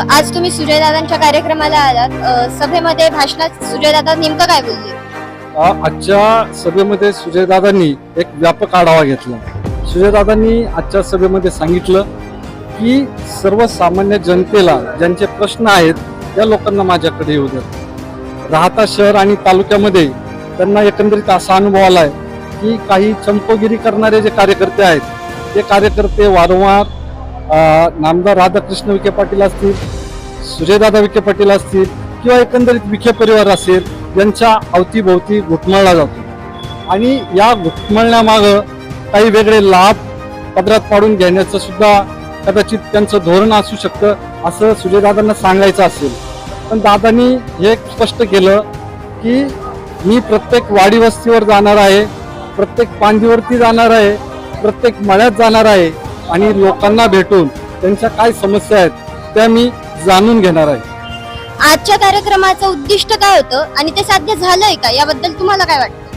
आज तुम्ही सुजयदादांच्या कार्यक्रमाला आलात. सभेमध्ये भाषणात सुजयदादा नेमकं काय बोलले? आजच्या सभेमध्ये सुजयदादांनी एक व्यापक आढावा घेतला. सुजयदादांनी आजच्या सभेमध्ये सांगितलं की सर्वसामान्य जनतेला ज्यांचे प्रश्न आहेत त्या लोकांना माझ्याकडे येऊ द्या. राहता शहर आणि तालुक्यामध्ये त्यांना एकंदरीत असा अनुभव आला आहे की काही चंपोगिरी करणारे जे कार्यकर्ते आहेत ते कार्यकर्ते वारंवार नामदार राधाकृष्ण विखे पाटील असतील सुजयदादा विखे पाटील असतील किंवा एकंदरीत विखे परिवार असेल यांच्या अवतीभोवती घुटमळला जातो. आणि या घुटमळण्यामागं काही वेगळे लाभ पदरात पाडून घेण्याचं सुद्धा कदाचित त्यांचं धोरण असू शकतं असं सुजयदादांना सांगायचं असेल. पण दादांनी हे स्पष्ट केलं की मी प्रत्येक वाडी वस्तीवर जाणार आहे प्रत्येक पांदीवरती जाणार आहे प्रत्येक मळ्यात जाणार आहे आणि लोकांना भेटून त्यांच्या काय समस्या आहेत त्या मी जाणून घेणार आहे. आजच्या कार्यक्रमाचं उद्दिष्ट काय होतं आणि ते साध्य झालंय का? याबद्दल तुम्हाला काय वाटतं?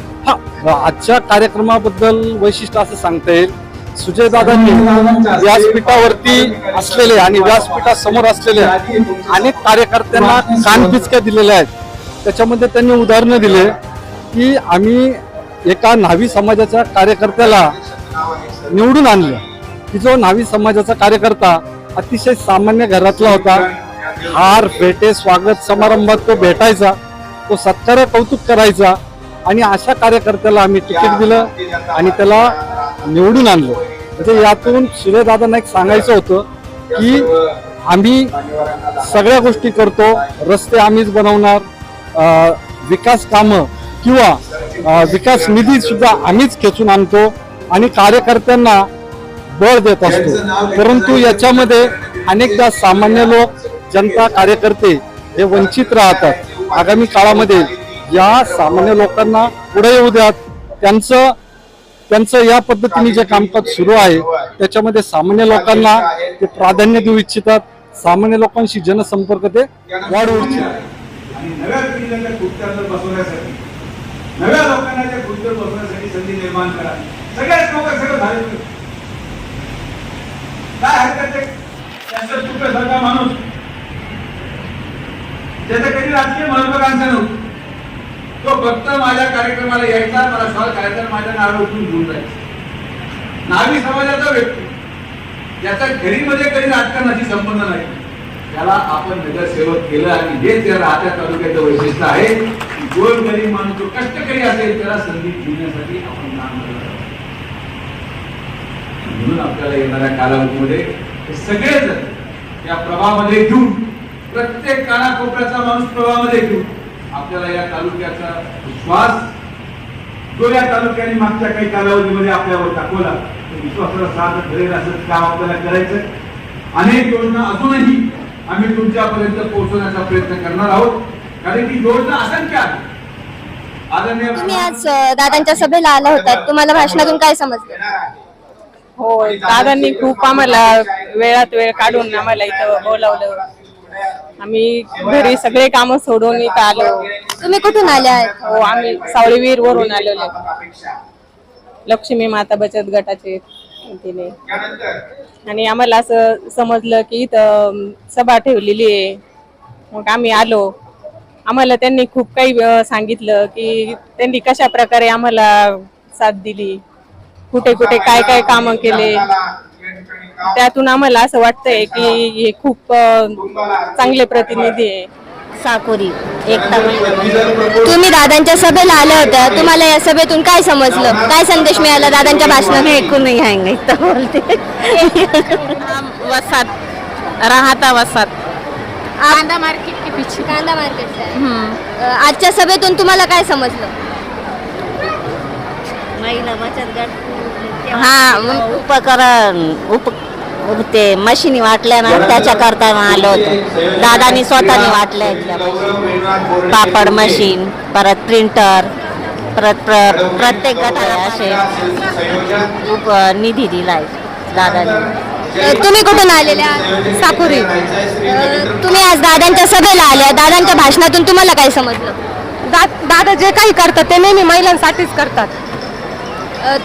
हा आजच्या कार्यक्रमाबद्दल वैशिष्ट्य असं सांगता येईल. सुजयदादांनी व्यासपीठावरती असलेले आणि व्यासपीठासमोर असलेले अनेक कार्यकर्त्यांना कानपिचक्या दिलेल्या आहेत. त्याच्यामध्ये त्यांनी उदाहरणं दिले की आम्ही एका न्हावी समाजाच्या कार्यकर्त्याला निवडून आणलं. की जो नावी समाजाचा कार्यकर्ता अतिशय सामान्य घरातला होता हार भेटे स्वागत समारंभात तो भेटायचा तो सत्कार कौतुक करायचा आणि अशा कार्यकर्त्याला आम्ही तिकीट दिलं आणि त्याला निवडून आणलं. म्हणजे यातून सूर्यदादांना एक सांगायचं होतं की आम्ही सगळ्या गोष्टी करतो रस्ते आम्हीच बनवणार विकास कामं किंवा विकास निधी सुद्धा आम्हीच खेचून आणतो आणि कार्यकर्त्यांना बळ देत असतो. परंतु याच्यामध्ये अनेकदा सामान्य लोक जनता कार्यकर्ते हे वंचित राहतात. आगामी काळामध्ये या सामान्य लोकांना पुढे येऊ द्यात. त्यांचं त्यांचं या पद्धतीने जे कामकाज सुरू आहे त्याच्यामध्ये सामान्य लोकांना ते प्राधान्य देऊ इच्छितात. सामान्य लोकांशी जनसंपर्क ते वाढवू इच्छितात. नव्या बसवण्यासाठी नव्या लोकांना बसवण्यासाठी संधी निर्माण करा. सगळ्याच लोक सगळं झाले काय हरकत आहे? त्यांचं तुकडसारखा माणूस. त्याचं कधी राजकीय महत्वाकांक्षा नव्हतं. तो फक्त माझ्या कार्यक्रमाला यायचा मला सहज कार्यक्रम माझ्या नावावर उठून घेऊन जायचा. नावी समाजाचा व्यक्ती. त्याचा घरीमध्ये कधी राजकारणाशी संबंध नाही. त्याला आपण नगरसेवक केलं आणि हेच या राहत्या तालुक्याचं वैशिष्ट्य आहे की गरीब माणूस जो कष्टकरी असेल त्याला संधी देण्यासाठी आपण काम करत आहोत. म्हणून आपल्याला येणाऱ्या कालावधीमध्ये हे सगळेजण या प्रवाहामध्ये घेऊन प्रत्येक कानाकोपऱ्याचा माणूस प्रभावामध्ये घेऊन आपल्याला या तालुक्याचा विश्वास जो या तालुक्याने मागच्या काही कालावधीमध्ये आपल्यावर दाखवला तो विश्वासाला साथ धरेल असं काम आपल्याला करायचं अनेक योजना अजूनही आम्ही तुमच्यापर्यंत पोहोचवण्याचा प्रयत्न करणार आहोत. कारण की योजना असंख्य आहे आदरणीय तुम्ही आज दादांच्या सभेला आला होता. तुम्हाला भाषणातून काय समजलं? हो दादांनी खूप आम्हाला वेळात वेळ काढून आम्हाला इथं बोलावलं. आम्ही घरी सगळे काम सोडून इथं आलो. तुम्ही कुठून आले आहेत? हो आम्ही सावळीवीर वरून आलेलो लक्ष्मी माता बचत गटाचे तिने आणि आम्हाला असं समजलं की इथं सभा ठेवलेली आहे. मग आम्ही आलो. आम्हाला त्यांनी खूप काही सांगितलं की त्यांनी कशा प्रकारे आम्हाला साथ दिली. कुठे कुठे काय काय कामं केले? त्यातून आम्हाला असं वाटतंय की हे. खूप चांगले प्रतिनिधी आहे. साकोरी एकता तुम्ही दादांच्या सभेला आल्या होत्या. तुम्हाला या सभेतून काय समजलं? काय संदेश मिळाला दादांच्या भाषणात? ऐकून नाही बोलते. वसात. राहता वसात. कांदा मार्केट के पीछे. कांदा मार्केट आजच्या सभेतून तुम्हाला काय समजलं? महिला बचत गट. हा उपकरण उप ते मशिनी वाटल्या ना त्याच्याकरता आलो होतो. दादानी स्वतःने वाटल्या पापड मशीन. परत प्रिंटर परत प्र- प्रत्येक गटाला असे उप निधी दिलाय दादानी. तुम्ही कुठून आलेल्या साकुरी. तुम्ही आज दादांच्या सभेला आल्या. दादांच्या भाषणातून तुम्हाला काय समजलं? दादा जे काही करतात ते नेहमी महिलांसाठीच करतात.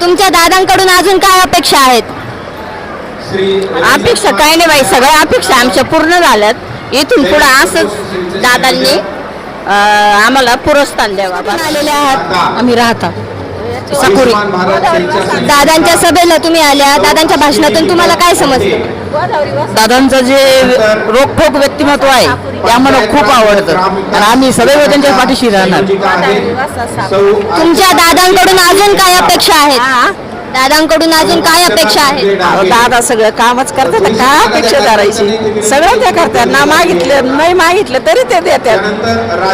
तुमच्या दादांकडून अजून काय अपेक्षा आहेत? अपेक्षा काय नाही बाई सगळ्या अपेक्षा आमच्या पूर्ण झाल्यात. इथून पुढे असंच दादांनी आम्हाला पुरस्कार द्यावा आलेले आहात आम्ही राहता. साकुरी. दादांच्या सभेला तुम्ही आल्या. दादांच्या भाषणातून तुम्हाला काय समजलं? दादांचं जे रोखोक व्यक्तिमत्व आहे ते आम्हाला खूप आवडतं. आणि आम्ही सदैव त्यांच्या पाठीशी राहणार. तुमच्या दादांकडून अजून काय अपेक्षा आहेत? दादांकडून अजून काय अपेक्षा आहेत? अहो, दादा सगळं कामच करतात ना, काय अपेक्षा करायची सगळं त्या करतात. ना मागितलं नाही मागितलं तरी ते देतात.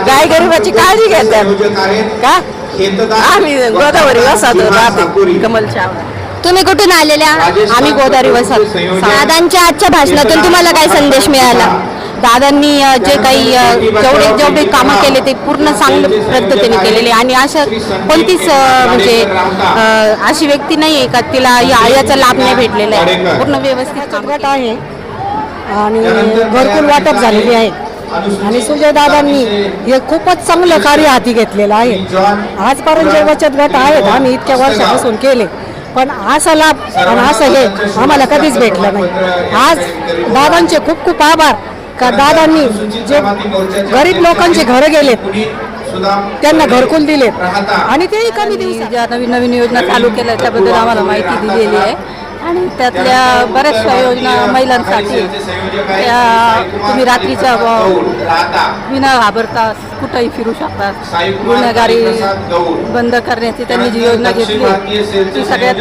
गाय गरिबाची काळजी घेतात. का? आम्ही गोदावरी वसात राहते. कमलच्या तुम्ही कुठून आलेल्या आहात? आम्ही गोदावरी वसात दादांच्या आजच्या भाषणातून तुम्हाला काय संदेश मिळाला? दादांनी जे काही जेवढे जेवढे कामं केले ते पूर्ण चांगल्या पद्धतीने केलेले. आणि अशा कोणतीच म्हणजे अशी व्यक्ती नाही आहे का? तिला या याचा लाभ नाही भेटलेला आहे. पूर्ण व्यवस्थित काम गट आहे. आणि घरकुल वाटप झालेली आहे. आणि सुजय दादांनी हे खूपच चांगलं कार्य हाती घेतलेलं आहे. आजपर्यंत जे बचत गट आहेत आम्ही इतक्या वर्षापासून केले. पण असा लाभ आणि असं हे आम्हाला कधीच भेटलं नाही. आज दादांचे खूप खूप आभार. का दादांनी जे गरीब लोकांचे घरं गेलेत त्यांना घरकुल दिलेत. आणि तेही कमी दिवसात. ज्या नवीन नवीन योजना चालू केल्या त्याबद्दल आम्हाला माहिती दिलेली आहे. आणि त्यातल्या बऱ्याचशा योजना महिलांसाठी त्या तुम्ही रात्रीच्या विना घाबरता कुठंही फिरू शकता. गुन्हेगारी बंद करण्याची त्यांनी जी योजना घेतली ती सगळ्यात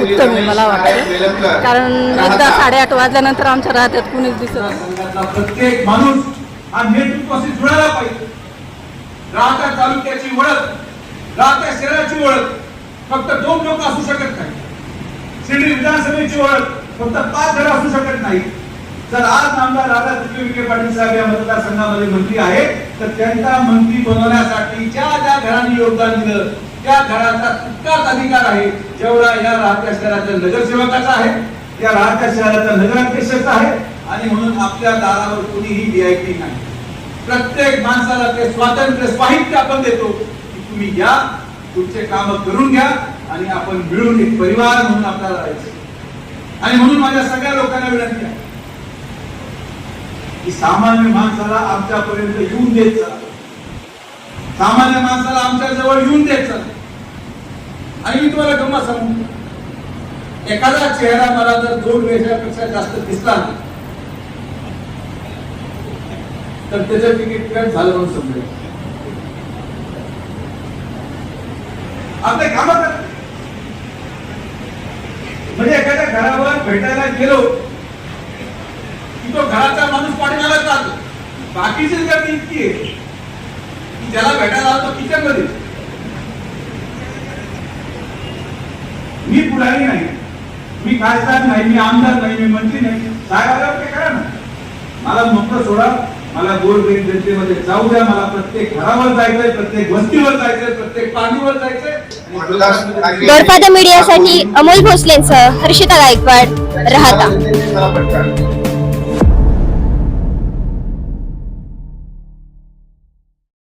उत्तम आहे मला वाटतं. कारण एकदा साडेआठ वाजल्यानंतर आमच्या राहत्यात कुणीच दिसत प्रत्येक माणूस हा नेतृत्वाशी जुळायला पाहिजे. राहत्या तालुक्याची ओळख राहत्या शहराची ओळख फक्त दोन लोक असू शकत नाही शिर्डी विधानसभेची ओळख फक्त पाच जण असू शकत नाही. जर आज आमदार राधा कृष्ण विखे पाटील साहेब या मतदारसंघामध्ये मंत्री आहेत तर त्यांचा मंत्री बनवण्यासाठी ज्या ज्या घरांनी योगदान दिलं त्या घराचा तितकाच अधिकार आहे जेवढा या राहत्या शहराच्या नगरसेवकाचा आहे या राहत्या शहराचा नगराध्यक्षाचा आहे आणि म्हणून आपल्या दारावर कुणीही व्हीआयपी नाही. प्रत्येक माणसाला ते स्वातंत्र्य साहित्य आपण देतो की तुम्ही या तुमचे काम करून घ्या आणि आपण मिळून एक परिवार म्हणून आपल्याला राहायचं. आणि म्हणून माझ्या सगळ्या लोकांना विनंती आहे. की सामान्य माणसाला आमच्यापर्यंत येऊन देत चला. सामान्य माणसाला आमच्या जवळ येऊन देत चला. आणि मी तुम्हाला गंमत सांगू. एखादा चेहरा मला जर दोन वेळेपेक्षा जास्त दिसला तर त्याचं तिकीट कट झालं म्हणून समजेल. आपले कामात म्हणजे एखाद्या घरावर भेटायला गेलो की तो घराचा माणूस पाठीमागे जातो बाकीची गर्दी इतकी आहे की ज्याला भेटायला आलो तो किचनमध्ये मी पुढारी नाही. मी खासदार नाही मी आमदार नाही मी मंत्री नाही. साहेब आल्यावर ते करा ना. मला मोकळं सोडा. मला गोरगरीब जनतेमध्ये जाऊ द्या मला प्रत्येक घरावर जायचंय प्रत्येक वस्तीवर जायचंय प्रत्येक पाणीवर जायचंय. गडपादा मीडियासाठी अमोल भोसलेंसह हर्षिता गायकवाड राहता.